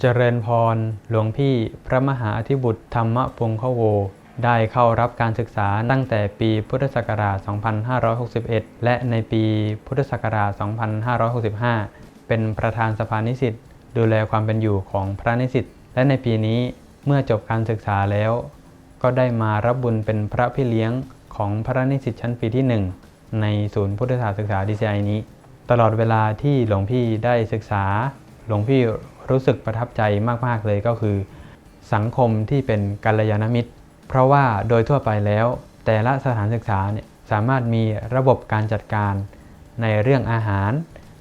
เจริญพร หลวงพี่พระมหาอธิบุตรธรรมปงคโว ได้เข้ารับการศึกษาตั้งแต่ปีพุทธศักราช 2561 และในปีพุทธศักราช 2565 เป็นประธานสภานิสิตดูแลความเป็นอยู่ของพระนิสิตและในปีนี้เมื่อจบการศึกษาแล้ว ก็ได้มารับบุญเป็นพระพี่เลี้ยงของพระนิสิตชั้นปีที่ 1 ในศูนย์พุทธศาสตร์ศึกษาดีไอนี้ ตลอดเวลาที่หลวงพี่ได้ศึกษา หลวงพี่รู้สึกประทับใจมากๆเลยก็คือ สังคมที่เป็นกัลยาณมิตร เพราะว่าโดยทั่วไปแล้ว แต่ละสถานศึกษาเนี่ยสามารถมีระบบการจัดการ ในเรื่องอาหาร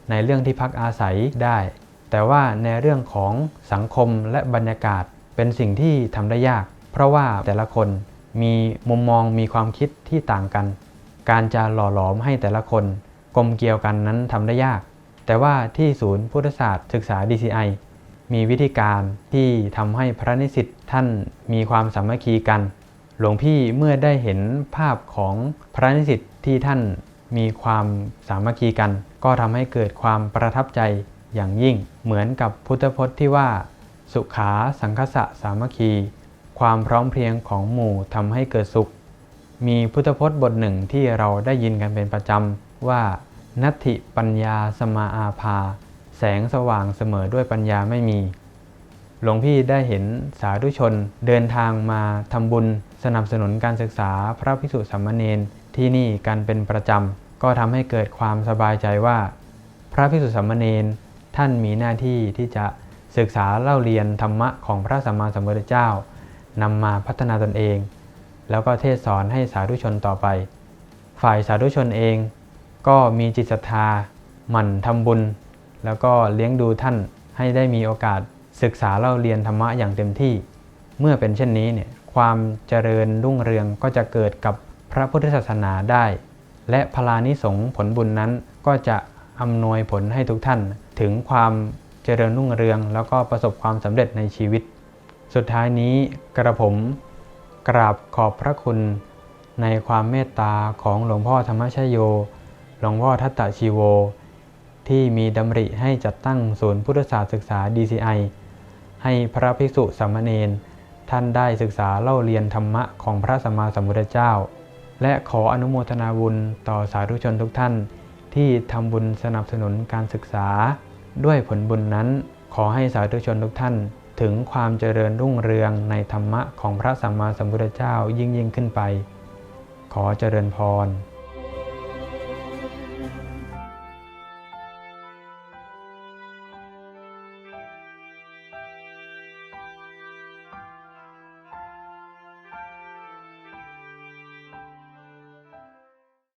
ในเรื่องที่พักอาศัยได้ แต่ว่าในเรื่องของสังคมและบรรยากาศเป็นสิ่งที่ทำได้ยาก เพราะว่าแต่ละคนมีมุมมองมีความคิดที่ต่างกัน การจะหล่อหลอมให้แต่ละคน กลมเกลียวกันนั้นทำได้ยาก แต่ว่าที่ศูนย์พุทธศาสตร์ศึกษา DCI มีวิธีการที่ทำให้พระนิสิตท่านมีความสามัคคีกัน หลวงพี่เมื่อได้เห็นภาพของพระนิสิตที่ท่านมีความสามัคคีกัน ก็ทำให้เกิดความประทับใจอย่างยิ่ง เหมือนกับพุทธพจน์ที่ว่า สุขาสังคสะสามัคคี ความพร้อมเพรียงของหมู่ทำให้เกิดสุข มีพุทธพจน์บทหนึ่งที่เราได้ยินกันเป็นประจำ ว่า นัตถิปัญญาสมาอาภา แสงสว่างเสมอด้วยปัญญาไม่มี หลวงพี่ได้เห็นสาธุชนเดินทางมาทำบุญสนับสนุนการศึกษาพระภิกษุสามเณรที่นี่กันเป็นประจำ ก็ทำให้เกิดความสบายใจว่า พระภิกษุสามเณรท่านมีหน้าที่ที่จะศึกษาเล่าเรียนธรรมะของพระสัมมาสัมพุทธเจ้านำมาพัฒนาตนเอง แล้วก็เทศสอนให้สาธุชนต่อไป ฝ่ายสาธุชนเอง ก็มีจิตศรัทธาหมั่นทำบุญ แล้วก็เลี้ยงดูท่านให้ได้มีโอกาสศึกษาเล่าเรียนธรรมะอย่างเต็มที่ เมื่อเป็นเช่นนี้เนี่ยความเจริญรุ่งเรืองก็จะเกิดกับพระพุทธศาสนาได้ และพลานิสงผลบุญนั้นก็จะอำนวยผลให้ทุกท่าน ถึงความเจริญรุ่งเรือง แล้วก็ประสบความสำเร็จในชีวิต สุดท้ายนี้กระผมกราบขอบพระคุณในความเมตตาของหลวงพ่อธรรมชโย หลวงพ่อทัตตะชีโว ที่มีดำริให้จัดตั้งศูนย์พุทธศาสตร์ศึกษา DCI ให้พระภิกษุสามเณรท่านได้ศึกษาเล่าเรียนธรรมะของพระสัมมาสัมพุทธเจ้า และขออนุโมทนาบุญต่อสาธุชนทุกท่าน ที่ทำบุญสนับสนุนการศึกษา ด้วยผลบุญนั้นขอให้สาธุชนทุกท่าน ถึงความเจริญรุ่งเรืองในธรรมะของพระสัมมาสัมพุทธเจ้ายิ่งยิ่งขึ้นไป ขอเจริญพร